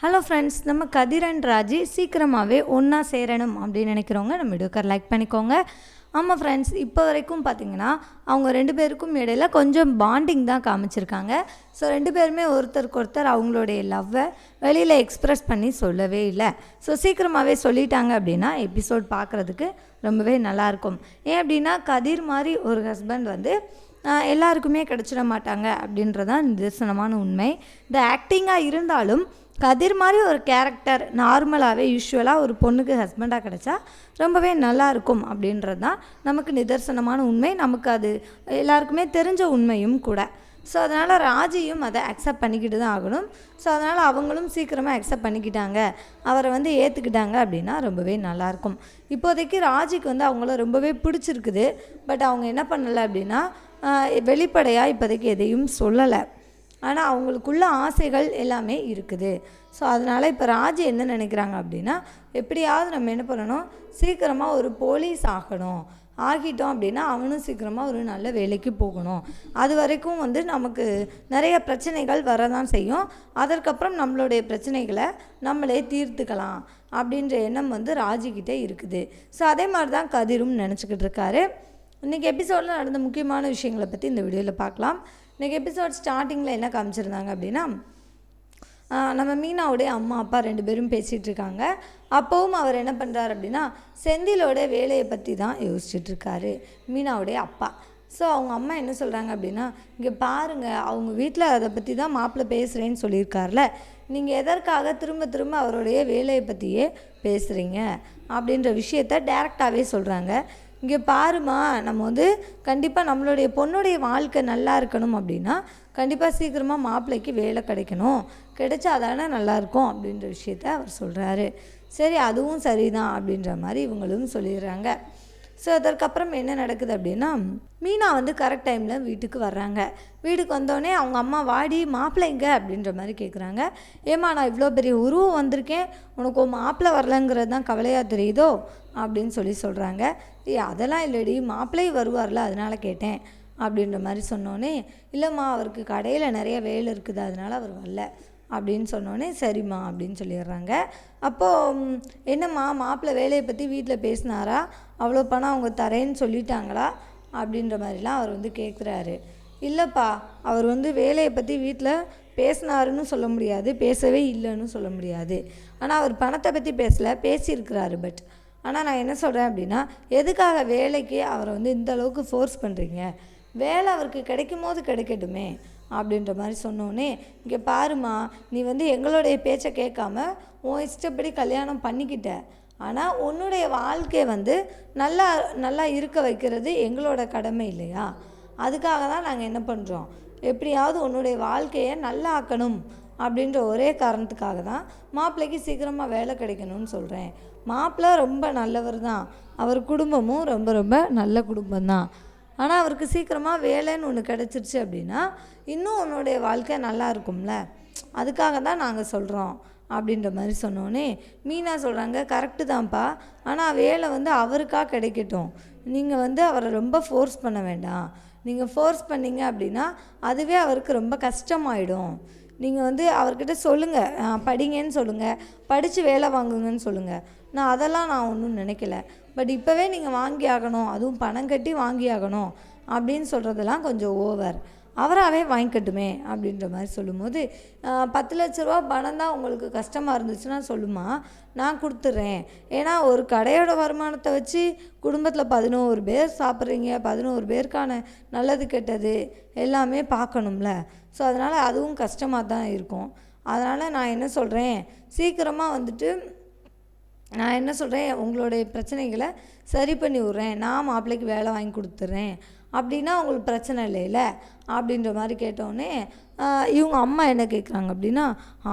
Hello friends நம்ம கதிர் and Raji சீக்கிரமாகவே ஒன்றா சேரணும் அப்படின்னு நினைக்கிறவங்க நம்ம வீடியோக்கார் லைக் பண்ணிக்கோங்க. ஆமாம் ஃப்ரெண்ட்ஸ் இப்போ வரைக்கும் பார்த்தீங்கன்னா அவங்க ரெண்டு பேருக்கும் இடையில கொஞ்சம் பாண்டிங் தான் காமிச்சிருக்காங்க. ஸோ ரெண்டு பேருமே ஒருத்தருக்கு ஒருத்தர் அவங்களுடைய லவ்வை வெளியில் எக்ஸ்ப்ரெஸ் பண்ணி சொல்லவே இல்லை. ஸோ சீக்கிரமாகவே சொல்லிட்டாங்க அப்படின்னா எபிசோட் பார்க்குறதுக்கு ரொம்பவே நல்லாயிருக்கும். ஏன் அப்படின்னா கதிர் மாதிரி ஒரு ஹஸ்பண்ட் வந்து எல்லாருக்குமே கிடச்சிட மாட்டாங்க அப்படின்றதான் நிதர்சனமான உண்மை. இந்த ஆக்டிங்காக இருந்தாலும் கதிர் மாதிரி ஒரு கேரக்டர் நார்மலாகவே யூஸ்வலாக ஒரு பொண்ணுக்கு ஹஸ்பண்டாக கிடச்சா ரொம்பவே நல்லா இருக்கும் அப்படின்றது தான் நமக்கு நிதர்சனமான உண்மை. நமக்கு அது எல்லாருக்குமே தெரிஞ்ச உண்மையும் கூட. ஸோ அதனால் ராஜியும் அதை அக்செப்ட் பண்ணிக்கிட்டு தான் ஆகணும். ஸோ அதனால் அவங்களும் சீக்கிரமாக அக்செப்ட் பண்ணிக்கிட்டாங்க. அவரை வந்து ஏற்றுக்கிட்டாங்க அப்படின்னா ரொம்பவே நல்லாயிருக்கும் இப்போதைக்கு ராஜிக்கு வந்து அவங்கள ரொம்பவே பிடிச்சிருக்குது. பட் அவங்க என்ன பண்ணலை அப்படின்னா வெளிப்படையாக இப்போதைக்கு எதையும் சொல்லலை. ஆனால் அவங்களுக்குள்ள ஆசைகள் எல்லாமே இருக்குது. ஸோ அதனால் இப்போ ராஜி என்ன நினைக்கிறாங்க அப்படின்னா எப்படியாவது நம்ம என்ன பண்ணணும்? சீக்கிரமாக ஒரு போலீஸ் ஆகணும். ஆகிட்டோம் அப்படின்னா அவனும் சீக்கிரமாக ஒரு நல்ல வேலைக்கு போகணும். அது வரைக்கும் வந்து நமக்கு நிறைய பிரச்சனைகள் வரதான் செய்யும். அதற்கப்புறம் நம்மளுடைய பிரச்சனைகளை நம்மளே தீர்த்துக்கலாம் அப்படின்ற எண்ணம் வந்து ராஜுக்கிட்டே இருக்குது. ஸோ அதே மாதிரி தான் கதிரும் நினச்சிக்கிட்டு இருக்காரு. இன்றைக்கி எபிசோடில் நடந்த முக்கியமான விஷயங்களை பற்றி இந்த வீடியோவில் பார்க்கலாம். இன்றைக்கி எபிசோட் ஸ்டார்டிங்கில் என்ன காமிச்சிருந்தாங்க அப்படின்னா நம்ம மீனாவுடைய அம்மா அப்பா ரெண்டு பேரும் பேசிகிட்டு இருக்காங்க அப்போவும் அவர் என்ன பண்ணுறாரு அப்படின்னா செந்திலோட வேலையை பற்றி தான் யோசிச்சுட்டு இருக்காரு மீனாவுடைய அப்பா. ஸோ அவங்க அம்மா என்ன சொல்கிறாங்க அப்படின்னா இங்கே பாருங்கள் அவங்க வீட்டில் அதை பற்றி தான் மாப்பிள்ளை பேசுகிறேன்னு சொல்லியிருக்கார்ல நீங்கள் எதற்காக திரும்ப திரும்ப அவருடைய வேலையை பற்றியே பேசுகிறீங்க அப்படின்ற விஷயத்த டேரெக்டாகவே சொல்கிறாங்க இங்கே பாருமா நம்ம வந்து கண்டிப்பாக நம்மளுடைய பொண்ணுடைய வாழ்க்கை நல்லா இருக்கணும் அப்படின்னா கண்டிப்பாக சீக்கிரமாக மாப்பிள்ளைக்கு வேலை கிடைக்கணும். கிடைச்சா தானே நல்லாயிருக்கும் அப்படின்ற விஷயத்த அவர் சொல்கிறாரு சரி அதுவும் சரிதான் அப்படின்ற மாதிரி இவங்களும் சொல்லிடுறாங்க. ஸோ அதற்கப்புறம் என்ன நடக்குது அப்படின்னா மீனா வந்து கரெக்ட் டைமில் வீட்டுக்கு வர்றாங்க. வீட்டுக்கு வந்தோடனே அவங்க அம்மா வாடி மாப்பிள்ளைங்க அப்படின்ற மாதிரி கேட்குறாங்க ஏம்மா நான் இவ்வளோ பெரிய உருவம் வந்திருக்கேன். உனக்கு உன் மாப்பிள்ளை வரலங்கிறது தான் கவலையாக தெரியுதோ? அப்படின்னு சொல்லி சொல்கிறாங்க ஏ அதெல்லாம் இல்லடி. மாப்பிள்ளை வருவார்ல அதனால் கேட்டேன். அப்படின்ற மாதிரி சொன்னோன்னே இல்லைம்மா அவருக்கு கடையில் நிறைய வேலை இருக்குது. அதனால் அவர் வரல. அப்படின்னு சொன்னோன்னே சரிம்மா அப்படின்னு சொல்லிடுறாங்க. அப்போது என்னம்மா மாப்பிள்ளை வேலையை பற்றி வீட்டில் பேசினாரா? அவ்வளோ பணம் அவங்க தரேன்னு சொல்லிட்டாங்களா? அப்படின்ற மாதிரிலாம் அவர் வந்து கேட்குறாரு இல்லைப்பா அவர் வந்து வேலையை பற்றி வீட்டில் பேசினாருன்னு சொல்ல முடியாது பேசவே இல்லைன்னு சொல்ல முடியாது. ஆனால் அவர் பணத்தை பற்றி பேசலை பேசியிருக்கிறாரு பட். ஆனால் நான் என்ன சொல்கிறேன் அப்படின்னா எதுக்காக வேலைக்கு அவரை வந்து இந்த அளவுக்கு ஃபோர்ஸ் பண்ணுறீங்க வேலை அவருக்கு கிடைக்கும் போது கிடைக்கட்டுமே. அப்படின்ற மாதிரி சொன்னோன்னே இங்கே பாருமா நீ வந்து எங்களுடைய பேச்சை கேட்காம உன் இஷ்டப்படி கல்யாணம் பண்ணிக்கிட்ட. ஆனால் உன்னுடைய வாழ்க்கையை வந்து நல்லா நல்லா இருக்க வைக்கிறது எங்களோட கடமை இல்லையா? அதுக்காக தான் நாங்கள் என்ன பண்ணுறோம் எப்படியாவது உன்னுடைய வாழ்க்கையை நல்லா ஆக்கணும். அப்படின்ற ஒரே காரணத்துக்காக தான் மாப்பிள்ளைக்கு சீக்கிரமாக வேலை கிடைக்கணும்னு சொல்கிறேன் மாப்பிள்ளை ரொம்ப நல்லவர் தான். அவர் குடும்பமும் ரொம்ப ரொம்ப நல்ல குடும்பம் தான். ஆனால் அவருக்கு சீக்கிரமாக வேலைன்னு ஒன்று கிடச்சிருச்சு அப்படின்னா இன்னும் உன்னுடைய வாழ்க்கை நல்லா இருக்கும்ல. அதுக்காக தான் நாங்கள் சொல்கிறோம் அப்படின்ற மாதிரி சொன்னோன்னே மீனா சொல்கிறாங்க கரெக்டு தான்ப்பா. ஆனால் வேலை வந்து அவருக்காக கிடைக்கட்டும். நீங்கள் வந்து அவரை ரொம்ப ஃபோர்ஸ் பண்ண வேண்டாம். நீங்கள் ஃபோர்ஸ் பண்ணீங்க அப்படின்னா அதுவே அவருக்கு ரொம்ப கஷ்டமாயிடும். நீங்கள் வந்து அவர்கிட்ட சொல்லுங்கள் படிங்கன்னு சொல்லுங்கள் படித்து வேலை வாங்குங்கன்னு சொல்லுங்கள் நான் அதெல்லாம் நான் ஒன்றும் நினைக்கல. பட் இப்போவே நீங்கள் வாங்கி ஆகணும் அதுவும் பணம் கட்டி வாங்கி ஆகணும் அப்படின்னு சொல்கிறதெல்லாம் கொஞ்சம் ஓவர் அவராகவே வாங்கிக்கட்டுமே அப்படின்ற மாதிரி சொல்லும்போது பத்து லட்ச ரூபா பணம் தான் உங்களுக்கு கஷ்டமாக இருந்துச்சுன்னா சொல்லுமா நான் கொடுத்துட்றேன் ஏன்னா ஒரு கடையோட வருமானத்தை வச்சு குடும்பத்தில் பதினோரு பேர் சாப்பிட்றீங்க பதினோரு பேருக்கான நல்லது கெட்டது எல்லாமே பார்க்கணும்ல. ஸோ அதனால் அதுவும் கஷ்டமாக தான் இருக்கும். அதனால் நான் என்ன சொல்கிறேன் சீக்கிரமாக வந்துட்டு நான் என்ன சொல்கிறேன் உங்களுடைய பிரச்சனைகளை சரி பண்ணி விட்றேன். நான் மாப்பிள்ளைக்கு வேலை வாங்கி கொடுத்துட்றேன். அப்படின்னா உங்களுக்கு பிரச்சனை இல்லைல்ல? அப்படின்ற மாதிரி கேட்டோடனே இவங்க அம்மா என்ன கேட்குறாங்க அப்படின்னா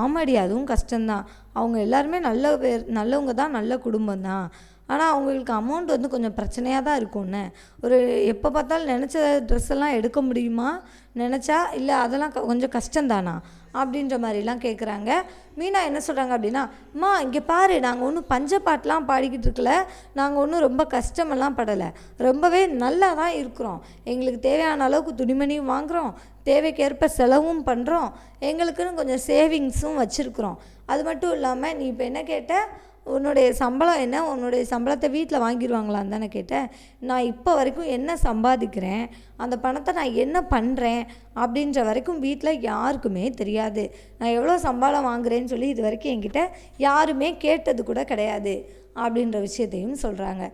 ஆமாடி அதுவும் கஷ்டம்தான். அவங்க எல்லாருமே நல்ல பேர் நல்லவங்க தான் நல்ல குடும்பம் தான். ஆனால் அவங்களுக்கு அமௌண்ட் வந்து கொஞ்சம் பிரச்சனையாக தான் இருக்கும்னு. ஒரு எப்போ பார்த்தாலும் நினச்ச ட்ரெஸ் எல்லாம் எடுக்க முடியுமா? நினச்சா இல்லை அதெல்லாம் கொஞ்சம் கஷ்டம்தானா? அப்படின்ற மாதிரிலாம் கேட்குறாங்க மீனா என்ன சொல்கிறாங்க அப்படின்னா அம்மா இங்கே பாரு நாங்கள் ஒன்றும் பஞ்ச பாட்டெலாம் பாடிக்கிட்டு இருக்கல. நாங்கள் ஒன்றும் ரொம்ப கஷ்டமெல்லாம் படலை. ரொம்பவே நல்லா தான் இருக்கிறோம். எங்களுக்கு தேவையான அளவுக்கு துணிமணியும் வாங்குகிறோம் தேவைக்கேற்ப செலவும் பண்ணுறோம் எங்களுக்குன்னு கொஞ்சம் சேவிங்ஸும் வச்சுருக்குறோம். அது மட்டும் இல்லாமல் நீ இப்போ என்ன கேட்ட? உன்னுடைய சம்பளம் என்ன? உன்னுடைய சம்பளத்தை வீட்டில் வாங்கிடுவாங்களான்னு தானே கேட்டேன். நான் இப்போ வரைக்கும் என்ன சம்பாதிக்கிறேன்? அந்த பணத்தை நான் என்ன பண்ணுறேன் அப்படின்ற வரைக்கும் வீட்டில் யாருக்குமே தெரியாது. நான் எவ்வளோ சம்பளம் வாங்குறேன்னு சொல்லி இது வரைக்கும் என்கிட்ட யாருமே கேட்டது கூட கிடையாது அப்படின்ற விஷயத்தையும் சொல்கிறாங்க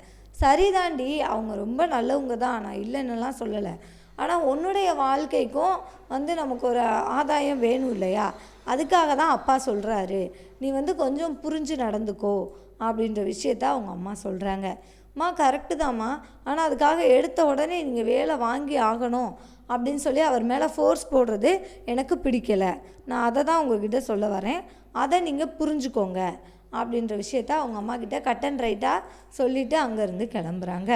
சரிதாண்டி அவங்க ரொம்ப நல்லவங்க தான். நான் இல்லைன்னுலாம் சொல்லலை. ஆனால் உன்னுடைய வாழ்க்கைக்கும் வந்து நமக்கு ஒரு ஆதாயம் வேணும் இல்லையா? அதுக்காக தான் அப்பா சொல்கிறாரு நீ வந்து கொஞ்சம் புரிஞ்சு நடந்துக்கோ அப்படின்ற விஷயத்த அவங்க அம்மா சொல்கிறாங்க அம்மா கரெக்டு தாம்மா. ஆனால் அதுக்காக எடுத்த உடனே நீங்கள் வேலை வாங்கி ஆகணும் அப்படின்னு சொல்லி அவர் மேலே ஃபோர்ஸ் போடுறது எனக்கு பிடிக்கலை. நான் அதை தான் உங்ககிட்ட சொல்ல வரேன். அதை நீங்கள் புரிஞ்சுக்கோங்க அப்படின்ற விஷயத்த அவங்க அம்மா கிட்ட கட் அண்ட் ரைட்டாக சொல்லிவிட்டு அங்கேருந்து கிளம்புறாங்க.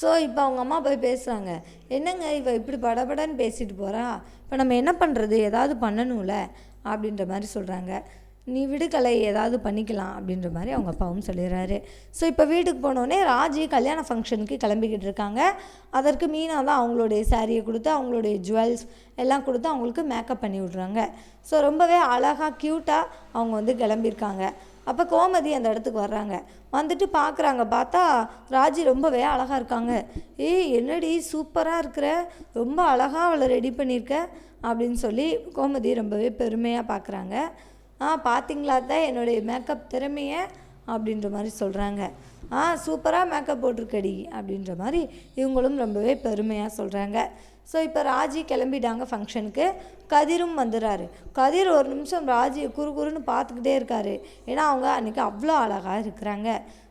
ஸோ இப்போ அவங்க அம்மா போய் பேசுகிறாங்க என்னங்க இவ இப்படி படபடன்னு பேசிட்டு போகிறா இப்போ நம்ம என்ன பண்ணுறது ஏதாவது பண்ணணும்ல? அப்படின்ற மாதிரி சொல்கிறாங்க நீ விடுக்கலை ஏதாவது பண்ணிக்கலாம் அப்படின்ற மாதிரி அவங்க அப்பாவும் சொல்லிடுறாரு. ஸோ இப்போ வீட்டுக்கு போனோடனே ராஜி கல்யாண ஃபங்க்ஷனுக்கு கிளம்பிக்கிட்டு இருக்காங்க. அதற்கு மீனா தான் அவங்களுடைய சாரியை கொடுத்து அவங்களுடைய ஜுவல்ஸ் எல்லாம் கொடுத்து அவங்களுக்கு மேக்கப் பண்ணி விட்றாங்க. ஸோ ரொம்பவே அழகாக க்யூட்டாக அவங்க வந்து கிளம்பியிருக்காங்க. அப்போ கோமதி அந்த இடத்துக்கு வர்றாங்க. வந்துட்டு பார்க்குறாங்க பார்த்தா ராஜி ரொம்பவே அழகாக இருக்காங்க. ஏய் என்னடி சூப்பராக இருக்கிற? ரொம்ப அழகாக அவளை ரெடி பண்ணியிருக்க? அப்படின்னு சொல்லி கோமதி ரொம்பவே பெருமையாக பார்க்குறாங்க ஆ பார்த்தீங்களா தான் என்னுடைய மேக்கப் திறமையை? அப்படின்ற மாதிரி சொல்கிறாங்க ஆ சூப்பராக மேக்கப் போட்டிருக்கடி அப்படின்ற மாதிரி இவங்களும் ரொம்பவே பெருமையாக சொல்கிறாங்க ஸோ இப்போ ராஜி கிளம்பிட்டாங்க ஃபங்க்ஷனுக்கு கதிரும் வந்துடுறாரு கதிர் ஒரு நிமிஷம் ராஜியை குறு குறுன்னு பார்த்துக்கிட்டே இருக்காரு. ஏன்னா அவங்க அன்றைக்கி அவ்வளோ அழகாக இருக்கிறாங்க.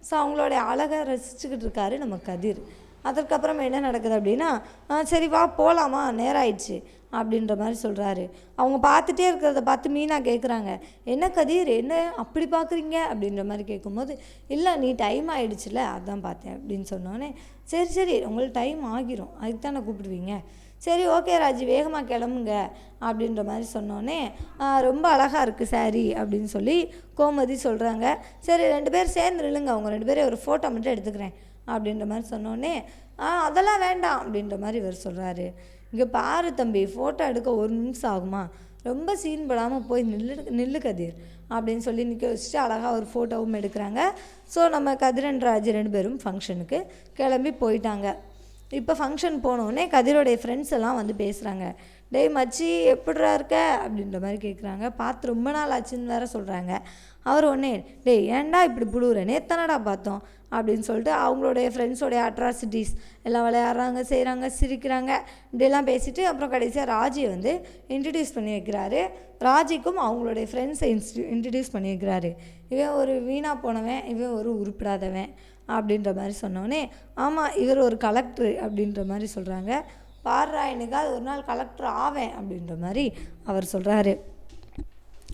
ஸோ அவங்களுடைய அழகை ரசிச்சுக்கிட்டு இருக்காரு நம்ம கதிர். அதற்கப்புறம் என்ன நடக்குது அப்படின்னா சரி வா போகலாமா நேரம் ஆயிடுச்சு அப்படின்ற மாதிரி சொல்கிறாரு அவங்க பார்த்துட்டே இருக்கிறத பார்த்து மீனா கேட்குறாங்க என்ன கதிர்? என்ன அப்படி பார்க்குறீங்க? அப்படின்ற மாதிரி கேட்கும்போது இல்லை நீ டைம் ஆகிடுச்சுல அதான் பார்த்தேன் அப்படின்னு சொன்னோன்னே சரி சரி உங்களுக்கு டைம் ஆகிரும் அதுக்கு தானே கூப்பிடுவீங்க. சரி ஓகே ராஜி வேகமாக கிளம்புங்க அப்படின்ற மாதிரி சொன்னோன்னே ரொம்ப அழகாக இருக்குது சாரி அப்படின்னு சொல்லி கோமதி சொல்கிறாங்க சரி ரெண்டு பேர் சேர்ந்து நில்லுங்க அவங்க ரெண்டு பேரும் ஒரு ஃபோட்டோ மட்டும் எடுத்துக்கிறேன் அப்படின்ற மாதிரி சொன்னோன்னே ஆ அதெல்லாம் வேண்டாம் அப்படின்ற மாதிரி இவர் சொல்கிறாரு இங்கே பாரு தம்பி ஃபோட்டோ எடுக்க ஒரு நிமிஷம் ஆகுமா? ரொம்ப சீன் படாமல் போய் நில்லு நில்லு கதிர் அப்படின்னு சொல்லி நிற்க வச்சுட்டு அழகாக ஒரு ஃபோட்டோவும் எடுக்கிறாங்க. ஸோ நம்ம கதிரன் ராஜ் ரெண்டு பேரும் ஃபங்க்ஷனுக்கு கிளம்பி போயிட்டாங்க. இப்போ ஃபங்க்ஷன் போனோடனே கதிரோடைய ஃப்ரெண்ட்ஸ் எல்லாம் வந்து பேசுகிறாங்க டேய் மச்சி எப்படிடா இருக்க? அப்படின்ற மாதிரி கேட்குறாங்க பார்த்து ரொம்ப நாள் ஆச்சுன்னு வேற சொல்கிறாங்க அவர் ஒன்றே டேய் ஏன்டா இப்படி புழுவுற? நேத்தனடா பார்த்தோம். அப்படின்னு சொல்லிட்டு அவங்களுடைய ஃப்ரெண்ட்ஸோடைய அட்ராசிட்டிஸ் எல்லாம் விளையாடுறாங்க செய்கிறாங்க சிரிக்கிறாங்க. இப்படிலாம் பேசிவிட்டு அப்புறம் கடைசியாக ராஜியை வந்து இன்ட்ரடியூஸ் பண்ணி வைக்கிறாரு. ராஜிக்கும் அவங்களுடைய ஃப்ரெண்ட்ஸை இன்ஸ்டி இன்ட்ரடியூஸ் பண்ணி வைக்கிறாரு. இவன் ஒரு வீணாக போனவன் இவன் ஒரு உருப்பிடாதவன். அப்படின்ற மாதிரி சொன்னோடனே ஆமாம் இவர் ஒரு கலெக்டரு அப்படின்ற மாதிரி சொல்கிறாங்க பாடுறா எனக்காவது ஒரு நாள் கலெக்டர் ஆவேன் அப்படின்ற மாதிரி அவர் சொல்கிறாரு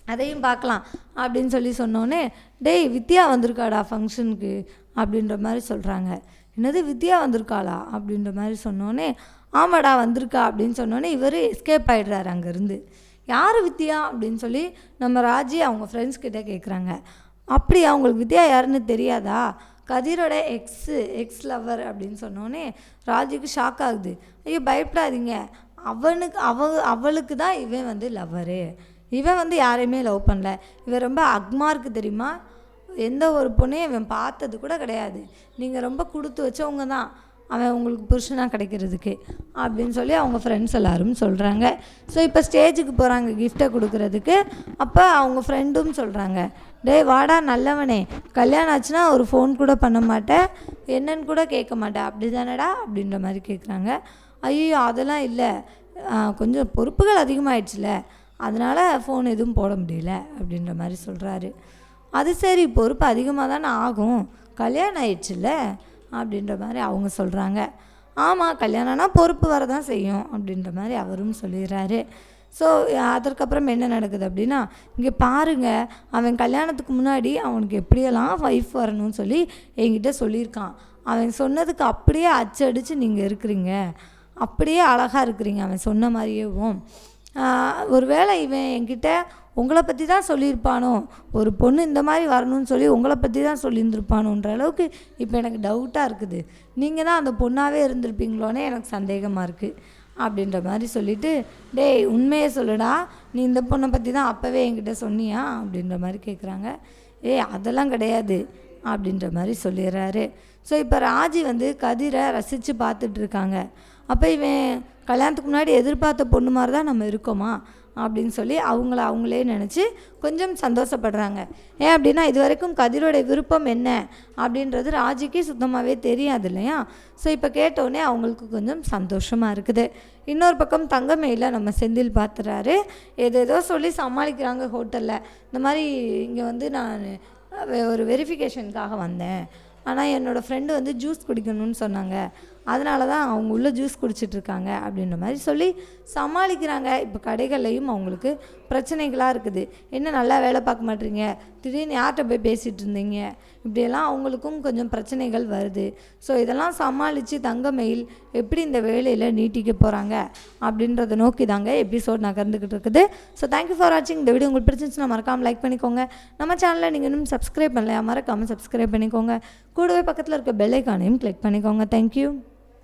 அதையும் பார்க்கலாம் அப்படின்னு சொல்லி சொன்னோன்னே டேய் வித்யா வந்திருக்காடா ஃபங்க்ஷனுக்கு அப்படின்ற மாதிரி சொல்கிறாங்க என்னது வித்யா வந்திருக்காளா? அப்படின்ற மாதிரி சொன்னோன்னே ஆமாடா வந்திருக்கா அப்படின்னு சொன்னோன்னே இவர் எஸ்கேப் ஆகிடுறாரு அங்கேருந்து. யார் வித்யா? அப்படின்னு சொல்லி நம்ம ராஜி அவங்க ஃப்ரெண்ட்ஸ் கிட்டே கேட்குறாங்க அப்படி அவங்களுக்கு வித்யா யாருன்னு தெரியாதா? கதிரோட எக்ஸு எக்ஸ் லவ்வர் அப்படின்னு சொன்னோன்னே ராஜுக்கு ஷாக் ஆகுது. ஐயோ பயப்படாதீங்க. அவனுக்கு அவ அவளுக்கு தான் இவன் வந்து லவ்வரு இவன் வந்து யாரையுமே லவ் பண்ணல. இவன் ரொம்ப அக்மார்க்கு தெரியுமா? எந்த ஒரு பொண்ணையும் இவன் பார்த்தது கூட கிடையாது. நீங்கள் ரொம்ப கொடுத்து வச்சவங்க தான். அவன் உங்களுக்கு புருஷனாக கிடைக்கிறதுக்கு அப்படின்னு சொல்லி அவங்க ஃப்ரெண்ட்ஸ் எல்லாரும் சொல்கிறாங்க ஸோ இப்போ ஸ்டேஜுக்கு போகிறாங்க கிஃப்ட்டை கொடுக்கறதுக்கு. அப்போ அவங்க ஃப்ரெண்டும் சொல்கிறாங்க டேய் வாடா நல்லவனே. கல்யாணம் ஆச்சுன்னா ஒரு ஃபோன் கூட பண்ண மாட்டேன். என்னன்னு கூட கேட்க மாட்டேன். அப்படி தானடா அப்படின்ற மாதிரி கேட்குறாங்க ஐயோ அதெல்லாம் இல்லை. கொஞ்சம் பொறுப்புகள் அதிகமாகிடுச்சுல அதனால் ஃபோன் எதுவும் போட முடியல அப்படின்ற மாதிரி சொல்கிறாரு அது சரி பொறுப்பு அதிகமாக தானே ஆகும். கல்யாணம் ஆயிடுச்சுல்ல அப்படின்ற மாதிரி அவங்க சொல்கிறாங்க ஆமாம் கல்யாணம்னா பொறுப்பு வரதான் செய்யும் அப்படின்ற மாதிரி அவரும் சொல்லிடுறாரு. ஸோ அதற்கப்புறம் என்ன நடக்குது அப்படின்னா இங்கே பாருங்கள் அவன் கல்யாணத்துக்கு முன்னாடி அவனுக்கு எப்படியெல்லாம் ஒய்ஃப் வரணும்னு சொல்லி என்கிட்ட சொல்லியிருக்கான். அவன் சொன்னதுக்கு அப்படியே அச்சடித்து நீங்கள் இருக்கிறீங்க. அப்படியே அழகாக இருக்கிறீங்க அவன் சொன்ன மாதிரியேவும் ஒருவேளை இவன் என்கிட்ட உங்களை பற்றி தான் சொல்லியிருப்பானோ? ஒரு பொண்ணு இந்த மாதிரி வரணும்னு சொல்லி உங்களை பற்றி தான் சொல்லியிருந்துருப்பானோன்ற அளவுக்கு இப்போ எனக்கு டவுட்டாக இருக்குது. நீங்கள் தான் அந்த பொண்ணாகவே இருந்திருப்பீங்களோன்னே எனக்கு சந்தேகமாக இருக்குது அப்படின்ற மாதிரி சொல்லிட்டு டேய் உண்மையை சொல்லுடா. நீ இந்த பொண்ணை பற்றி தான் அப்போவே என்கிட்ட சொன்னியா? அப்படின்ற மாதிரி கேட்குறாங்க ஏய் அதெல்லாம் கிடையாது. அப்படின்ற மாதிரி சொல்லிடுறாரு. ஸோ இப்போ ராஜி வந்து கதிரை ரசித்து பார்த்துட்ருக்காங்க. அப்போ இவன் கல்யாணத்துக்கு முன்னாடி எதிர்பார்த்த பொண்ணு மாதிரி தான் நம்ம இருக்கோமா? அப்படின்னு சொல்லி அவங்கள அவங்களே நினச்சி கொஞ்சம் சந்தோஷப்படுறாங்க. ஏன் அப்படின்னா இது வரைக்கும் கதிரோட விருப்பம் என்ன? அப்படின்றது ராஜிக்கு சுத்தமாகவே தெரியாது இல்லையா? ஸோ இப்போ கேட்டோடனே அவங்களுக்கு கொஞ்சம் சந்தோஷமாக இருக்குது. இன்னொரு பக்கம் தங்கமேயில் நம்ம செந்தில் பார்த்துறாரு ஏதேதோ சொல்லி சமாளிக்கிறாங்க ஹோட்டலில். இந்த மாதிரி இங்கே வந்து நான் ஒரு வெரிஃபிகேஷனுக்காக வந்தேன். ஆனால் என்னோடய ஃப்ரெண்டு வந்து ஜூஸ் குடிக்கணும்னு சொன்னாங்க. அதனால தான் அவங்க உள்ளே ஜூஸ் குடிச்சிட்ருக்காங்க அப்படின்ற மாதிரி சொல்லி சமாளிக்கிறாங்க. இப்போ கடைகள்லையும் அவங்களுக்கு பிரச்சனைகளாக இருக்குது. என்ன நல்லா வேலை பார்க்க மாட்டீங்க? திடீர்னு யார்கிட்ட போய் பேசிகிட்டு இருந்தீங்க? இப்படியெல்லாம் அவங்களுக்கும் கொஞ்சம் பிரச்சனைகள் வருது. ஸோ இதெல்லாம் சமாளித்து தங்கமயில் எப்படி இந்த வேலையில் நீட்டிக்க போகிறாங்க அப்படின்றத நோக்கி தாங்க எபிசோட் நகர்ந்துக்கிட்டு இருக்குது. ஸோ தேங்க்யூ ஃபார் வாட்சிங் இந்த வீடியோ உங்களுக்கு பிடிச்சிருந்துச்சுன்னா மறக்காமல் லைக் பண்ணிக்கோங்க. நம்ம சேனலில் நீங்கள் இன்னும் சப்ஸ்கிரைப் பண்ணலையா மறக்காமல் சப்ஸ்கிரைப் பண்ணிக்கோங்க. கூடவே பக்கத்தில் இருக்க பெல்லைக்கானையும் கிளிக் பண்ணிக்கோங்க. தேங்க்யூ